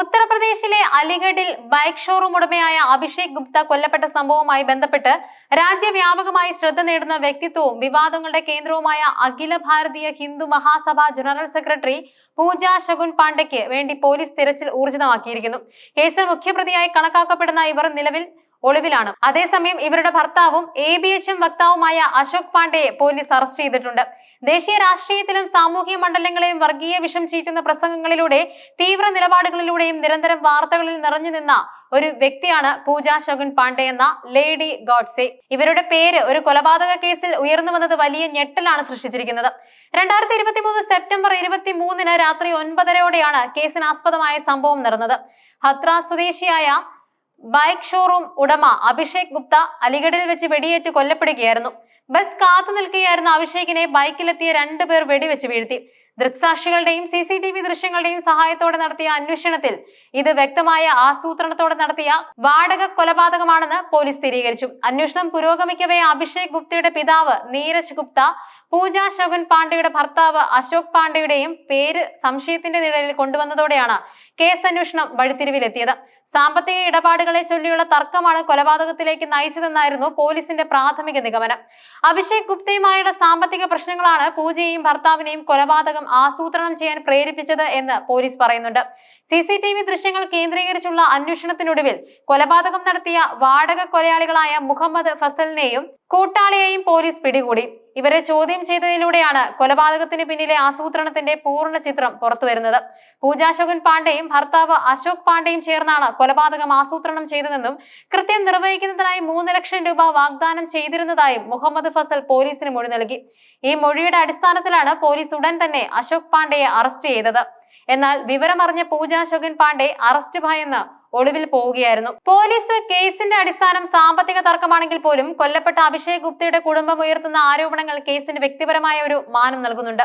ഉത്തർപ്രദേശിലെ അലിഗഡിൽ bike showroom ഉടമയായ അഭിഷേക് ഗുപ്ത കൊല്ലപ്പെട്ട സംഭവവുമായി ബന്ധപ്പെട്ട് രാജ്യവ്യാപകമായി ശ്രദ്ധ നേടുന്ന വ്യക്തിത്വവും വിവാദങ്ങളുടെ കേന്ദ്രവുമായ അഖില ഭാരതീയ ഹിന്ദു മഹാസഭ ജനറൽ സെക്രട്ടറി പൂജ ശകുൻ പാണ്ഡയ്ക്ക് വേണ്ടി പോലീസ് തിരച്ചിൽ ഊർജിതമാക്കിയിരിക്കുന്നു. കേസിൽ മുഖ്യപ്രതിയായി കണക്കാക്കപ്പെടുന്ന ഇവർ നിലവിൽ ഒളിവിലാണ്. അതേസമയം ഇവരുടെ ഭർത്താവും എ ബി എച്ചും വക്താവുമായ അശോക് പാണ്ഡെയെ പോലീസ് അറസ്റ്റ് ചെയ്തിട്ടുണ്ട്. ദേശീയ രാഷ്ട്രീയത്തിലും സാമൂഹ്യ മണ്ഡലങ്ങളെയും വർഗീയ വിഷം ചീറ്റുന്ന പ്രസംഗങ്ങളിലൂടെ തീവ്ര നിലപാടുകളിലൂടെയും നിരന്തരം വാർത്തകളിൽ നിറഞ്ഞു നിന്ന ഒരു വ്യക്തിയാണ് പൂജ ശകുൻ പാണ്ഡെ എന്ന ലേഡി ഗോഡ്സെ. ഇവരുടെ പേര് ഒരു കൊലപാതക കേസിൽ ഉയർന്നു വന്നത് വലിയ ഞെട്ടലാണ് സൃഷ്ടിച്ചിരിക്കുന്നത്. രണ്ടായിരത്തി ഇരുപത്തി മൂന്ന് സെപ്റ്റംബർ ഇരുപത്തി മൂന്നിന് രാത്രി ഒൻപതരയോടെയാണ് കേസിനാസ്പദമായ സംഭവം നടന്നത്. ഹത്ര സ്വദേശിയായ ബൈക്ക് ഷോറൂം ഉടമ അഭിഷേക് ഗുപ്ത അലിഗഡിൽ വെച്ച് വെടിയേറ്റ് കൊല്ലപ്പെടുകയായിരുന്നു. ബസ് കാത്തു നിൽക്കുകയായിരുന്ന അഭിഷേകിനെ ബൈക്കിലെത്തിയ രണ്ടുപേർ വെടിവെച്ച് വീഴ്ത്തി. ദൃക്സാക്ഷികളുടെയും സി സി ടി വി ദൃശ്യങ്ങളുടെയും സഹായത്തോടെ നടത്തിയ അന്വേഷണത്തിൽ ഇത് വ്യക്തമായ ആസൂത്രണത്തോടെ നടത്തിയ വാടക കൊലപാതകമാണെന്ന് പോലീസ് സ്ഥിരീകരിച്ചു. അന്വേഷണം പുരോഗമിക്കവേ അഭിഷേക് ഗുപ്തയുടെ പിതാവ് നീരജ് ഗുപ്ത പൂജ ശകുൻ പാണ്ഡെയുടെ ഭർത്താവ് അശോക് പാണ്ഡെയുടെയും പേര് സംശയത്തിന്റെ നിഴലിൽ കൊണ്ടുവന്നതോടെയാണ് കേസ് അന്വേഷണം വഴിത്തിരിവിലെത്തിയത്. സാമ്പത്തിക ഇടപാടുകളെ ചൊല്ലിയുള്ള തർക്കമാണ് കൊലപാതകത്തിലേക്ക് നയിച്ചതെന്നായിരുന്നു പോലീസിന്റെ പ്രാഥമിക നിഗമനം. അഭിഷേക് ഗുപ്തയുമായുള്ള സാമ്പത്തിക പ്രശ്നങ്ങളാണ് പൂജയെയും ഭർത്താവിനെയും കൊലപാതകം ആസൂത്രണം ചെയ്യാൻ പ്രേരിപ്പിച്ചത് എന്ന് പോലീസ് പറയുന്നുണ്ട്. സി സി ടി വി ദൃശ്യങ്ങൾ കേന്ദ്രീകരിച്ചുള്ള അന്വേഷണത്തിനൊടുവിൽ കൊലപാതകം നടത്തിയ വാടക കൊലയാളികളായ മുഹമ്മദ് ഫസലിനെയും കൂട്ടാളിയെയും പോലീസ് പിടികൂടി. ഇവരെ ചോദ്യം ചെയ്തതിലൂടെയാണ് കൊലപാതകത്തിന് പിന്നിലെ ആസൂത്രണത്തിന്റെ പൂർണ ചിത്രം പുറത്തുവരുന്നത്. പൂജാശോകൻ പാണ്ഡെയും ഭർത്താവ് അശോക് പാണ്ഡെയും ചേർന്നാണ് കൊലപാതകം ആസൂത്രണം ചെയ്തതെന്നും കൃത്യം നിർവഹിക്കുന്നതിനായി മൂന്ന് ലക്ഷം രൂപ വാഗ്ദാനം ചെയ്തിരുന്നതായും മുഹമ്മദ് ഫസൽ പോലീസിന് മൊഴി നൽകി. ഈ മൊഴിയുടെ അടിസ്ഥാനത്തിലാണ് പോലീസ് ഉടൻ തന്നെ അശോക് പാണ്ഡെയെ അറസ്റ്റ് ചെയ്തത്. എന്നാൽ വിവരമറിഞ്ഞ പൂജാശോകൻ പാണ്ഡെ അറസ്റ്റ് ഭയന്ന് ഒളിവിൽ പോവുകയായിരുന്നു. പോലീസ് കേസിന്റെ അടിസ്ഥാനം സാമ്പത്തിക തർക്കമാണെങ്കിൽ പോലും കൊല്ലപ്പെട്ട അഭിഷേക് ഗുപ്തയുടെ കുടുംബം ഉയർത്തുന്ന ആരോപണങ്ങൾ കേസിന് വ്യക്തിപരമായ ഒരു മാനം നൽകുന്നുണ്ട്.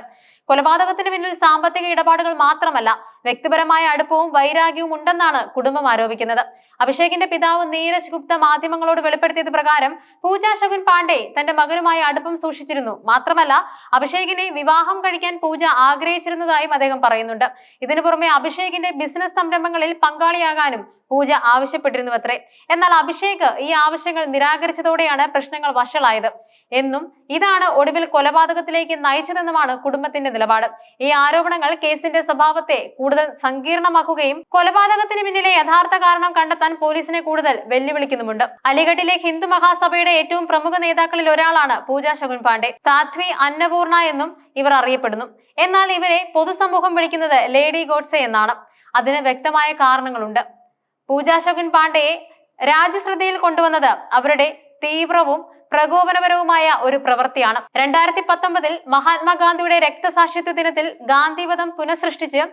കൊലപാതകത്തിന് പിന്നിൽ സാമ്പത്തിക ഇടപാടുകൾ മാത്രമല്ല വ്യക്തിപരമായ അടുപ്പവും വൈരാഗ്യവും ഉണ്ടെന്നാണ് കുടുംബം ആരോപിക്കുന്നത്. അഭിഷേകിന്റെ പിതാവ് നീരജ് ഗുപ്ത മാധ്യമങ്ങളോട് വെളിപ്പെടുത്തിയത് പ്രകാരം പൂജ ശകുൻ പാണ്ഡെ തന്റെ മകനുമായി അടുപ്പം സൂക്ഷിച്ചിരുന്നു. മാത്രമല്ല അഭിഷേകിനെ വിവാഹം കഴിക്കാൻ പൂജ ആഗ്രഹിച്ചിരുന്നതായും അദ്ദേഹം പറയുന്നുണ്ട്. ഇതിനു പുറമെ അഭിഷേകിന്റെ ബിസിനസ് സംരംഭങ്ങളിൽ പങ്കാളിയാകാനും പൂജ ആവശ്യപ്പെട്ടിരുന്നു അത്രേ എന്നാൽ അഭിഷേക് ഈ ആവശ്യങ്ങൾ നിരാകരിച്ചതോടെയാണ് പ്രശ്നങ്ങൾ വഷളായത്. എന്നും ഇതാണ് ഒടുവിൽ കൊലപാതകത്തിലേക്ക് നയിച്ചതെന്നുമാണ് കുടുംബത്തിന്റെ നിലപാട്. ഈ ആരോപണങ്ങൾ കേസിന്റെ സ്വഭാവത്തെ കൂടുതൽ സങ്കീർണമാക്കുകയും കൊലപാതകത്തിന് പിന്നിലെ യഥാർത്ഥ കാരണം കണ്ടെത്താൻ പോലീസിനെ കൂടുതൽ വെല്ലുവിളിക്കുന്നുമുണ്ട്. അലിഗഡിലെ ഹിന്ദു മഹാസഭയുടെ ഏറ്റവും പ്രമുഖ നേതാക്കളിൽ ഒരാളാണ് പൂജ ശകുൻ പാണ്ഡെ. സാധ്വി അന്നപൂർണ എന്നും ഇവർ അറിയപ്പെടുന്നു. എന്നാൽ ഇവരെ പൊതുസമൂഹം വിളിക്കുന്നത് ലേഡി ഗോഡ്സെ എന്നാണ്. അതിന് വ്യക്തമായ കാരണങ്ങളുണ്ട്. പൂജ ശകുൻ പാണ്ഡെയെ രാജ്യശ്രദ്ധയിൽ കൊണ്ടുവന്നത് അവരുടെ തീവ്രവും പ്രകോപനപരവുമായ ഒരു പ്രവൃത്തിയാണ്. രണ്ടായിരത്തി പത്തൊമ്പതിൽ മഹാത്മാഗാന്ധിയുടെ രക്തസാക്ഷിത്വ ദിനത്തിൽ ഗാന്ധിവധം പുനഃസൃഷ്ടിച്ച്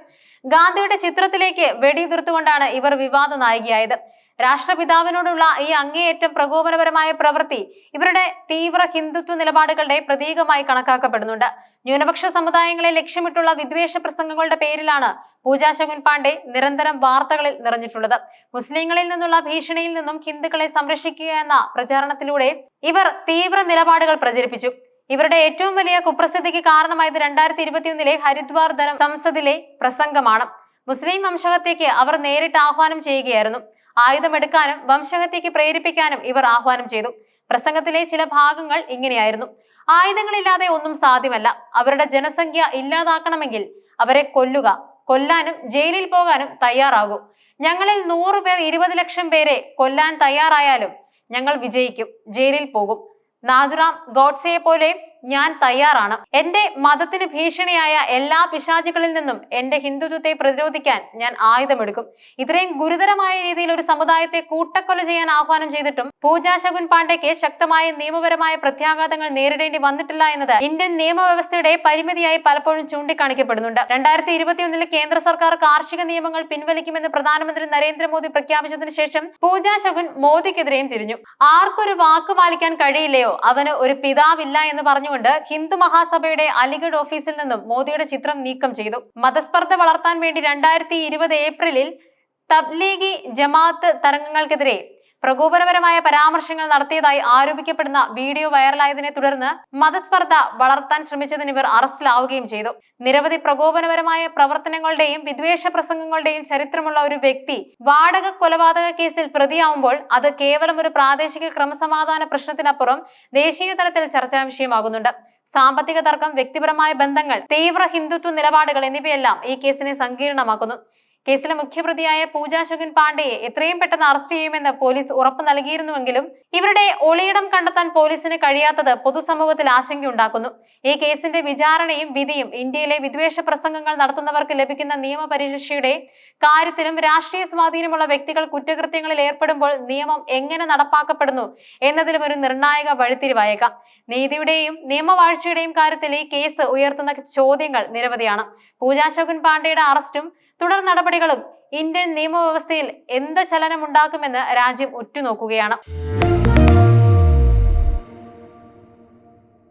ഗാന്ധിയുടെ ചിത്രത്തിലേക്ക് വെടിയുതിർത്തുകൊണ്ടാണ് ഇവർ വിവാദ നായികയായത് രാഷ്ട്രപിതാവിനോടുള്ള ഈ അങ്ങേയറ്റം പ്രകോപനപരമായ പ്രവൃത്തി ഇവരുടെ തീവ്ര ഹിന്ദുത്വ നിലപാടുകളുടെ പ്രതീകമായി കണക്കാക്കപ്പെടുന്നുണ്ട്. ന്യൂനപക്ഷ സമുദായങ്ങളെ ലക്ഷ്യമിട്ടുള്ള വിദ്വേഷ പ്രസംഗങ്ങളുടെ പേരിലാണ് പൂജാ ശകുൻ പാണ്ഡെ നിരന്തരം വാർത്തകളിൽ നിറഞ്ഞിട്ടുള്ളത്. മുസ്ലിങ്ങളിൽ നിന്നുള്ള ഭീഷണിയിൽ നിന്നും ഹിന്ദുക്കളെ സംരക്ഷിക്കുക എന്ന പ്രചാരണത്തിലൂടെ ഇവർ തീവ്ര നിലപാടുകൾ പ്രചരിപ്പിച്ചു. ഇവരുടെ ഏറ്റവും വലിയ കുപ്രസിദ്ധിക്ക് കാരണമായത് രണ്ടായിരത്തി ഇരുപത്തിയൊന്നിലെ ഹരിദ്വാർ ധനം സംസദിലെ പ്രസംഗമാണ്. മുസ്ലിം വംശഹത്യക്ക് അവർ നേരിട്ട് ആഹ്വാനം ചെയ്യുകയായിരുന്നു. ആയുധമെടുക്കാനും വംശഹത്യക്ക് പ്രേരിപ്പിക്കാനും ഇവർ ആഹ്വാനം ചെയ്തു. പ്രസംഗത്തിലെ ചില ഭാഗങ്ങൾ ഇങ്ങനെയായിരുന്നു. ആയുധങ്ങളില്ലാതെ ഒന്നും സാധ്യമല്ല. അവരുടെ ജനസംഖ്യ ഇല്ലാതാക്കണമെങ്കിൽ അവരെ കൊല്ലുക കൊല്ലാനും ജയിലിൽ പോകാനും തയ്യാറാകൂ. ഞങ്ങളിൽ നൂറ് പേർ ഇരുപത് ലക്ഷം പേരെ കൊല്ലാൻ തയ്യാറായാലും ഞങ്ങൾ വിജയിക്കും ജയിലിൽ പോകും. നാഥുറാം ഗോഡ്സയെ പോലെ ഞാൻ തയ്യാറാണ്. എന്റെ മതത്തിന് ഭീഷണിയായ എല്ലാ പിശാചുകളിൽ നിന്നും എന്റെ ഹിന്ദുത്വത്തെ പ്രതിരോധിക്കാൻ ഞാൻ ആയുധമെടുക്കും. ഇത്രയും ഗുരുതരമായ രീതിയിൽ ഒരു സമുദായത്തെ കൂട്ടക്കൊല ചെയ്യാൻ ആഹ്വാനം ചെയ്തിട്ടും പൂജാ ശകുൻ പാണ്ഡെക്ക് ശക്തമായ നിയമപരമായ പ്രത്യാഘാതങ്ങൾ നേരിടേണ്ടി വന്നിട്ടില്ല എന്നത് ഇന്ത്യൻ നിയമവ്യവസ്ഥയുടെ പരിമിതിയായി പലപ്പോഴും ചൂണ്ടിക്കാണിക്കപ്പെടുന്നുണ്ട്. രണ്ടായിരത്തി ഇരുപത്തിയൊന്നിൽ കേന്ദ്ര സർക്കാർ കാർഷിക നിയമങ്ങൾ പിൻവലിക്കുമെന്ന് പ്രധാനമന്ത്രി നരേന്ദ്രമോദി പ്രഖ്യാപിച്ചതിനു ശേഷം പൂജാ ശകുൻ മോദിക്കെതിരെയും തിരിഞ്ഞു. ആർക്കൊരു വാക്ക് പാലിക്കാൻ കഴിയില്ലയോ? അവന് ഒരു പിതാവില്ല എന്ന് പറഞ്ഞുകൊണ്ട് ഹിന്ദു മഹാസഭയുടെ അലിഗഡ് ഓഫീസിൽ നിന്നും മോദിയുടെ ചിത്രം നീക്കം ചെയ്തു. മതസ്പർദ്ധ വളർത്താൻ വേണ്ടി രണ്ടായിരത്തി ഏപ്രിലിൽ തബ്ലീഗി ജമാഅത്ത് തരംഗങ്ങൾക്കെതിരെ പ്രകോപനപരമായ പരാമർശങ്ങൾ നടത്തിയതായി ആരോപിക്കപ്പെടുന്ന വീഡിയോ വൈറലായതിനെ തുടർന്ന് മതസ്പർദ്ധ വളർത്താൻ ശ്രമിച്ചതിന് ഇവർ അറസ്റ്റിലാവുകയും ചെയ്തു. നിരവധി പ്രകോപനപരമായ പ്രവർത്തനങ്ങളുടെയും വിദ്വേഷ പ്രസംഗങ്ങളുടെയും ചരിത്രമുള്ള ഒരു വ്യക്തി വാടക കൊലപാതക കേസിൽ പ്രതിയാവുമ്പോൾ അത് കേവലം ഒരു പ്രാദേശിക ക്രമസമാധാന പ്രശ്നത്തിനപ്പുറം ദേശീയ തലത്തിൽ ചർച്ചാ വിഷയമാകുന്നുണ്ട്. സാമ്പത്തിക തർക്കം വ്യക്തിപരമായ ബന്ധങ്ങൾ തീവ്ര ഹിന്ദുത്വ നിലപാടുകൾ എന്നിവയെല്ലാം ഈ കേസിനെ സങ്കീർണമാക്കുന്നു. കേസിലെ മുഖ്യപ്രതിയായ പൂജ ശുഗൻ പാണ്ഡെയെ എത്രയും പെട്ടെന്ന് അറസ്റ്റ് ചെയ്യുമെന്ന് പോലീസ് ഉറപ്പു നൽകിയിരുന്നുവെങ്കിലും ഇവരുടെ ഒളിയിടം കണ്ടെത്താൻ പോലീസിന് കഴിയാത്തത് പൊതുസമൂഹത്തിൽ ആശങ്കയുണ്ടാക്കുന്നു. ഈ കേസിന്റെ വിചാരണയും വിധിയും ഇന്ത്യയിലെ വിദ്വേഷ പ്രസംഗങ്ങൾ നടത്തുന്നവർക്ക് ലഭിക്കുന്ന നിയമപരിരക്ഷയുടെ കാര്യത്തിലും രാഷ്ട്രീയ സ്വാധീനമുള്ള വ്യക്തികൾ കുറ്റകൃത്യങ്ങളിൽ ഏർപ്പെടുമ്പോൾ നിയമം എങ്ങനെ നടപ്പാക്കപ്പെടുന്നു എന്നതിലും ഒരു നിർണായക വഴിത്തിരിവായേക്കാം. നീതിയുടെയും നിയമവാഴ്ചയുടെയും കാര്യത്തിൽ ഈ കേസ് ഉയർത്തുന്ന ചോദ്യങ്ങൾ നിരവധിയാണ്. പൂജാ ശോകൻ പാണ്ഡെയുടെ അറസ്റ്റും തുടർ നടപടികളും ഇന്ത്യൻ നിയമവ്യവസ്ഥയിൽ എന്ത് ചലനമുണ്ടാക്കുമെന്ന് രാജ്യം ഉറ്റുനോക്കുകയാണ്.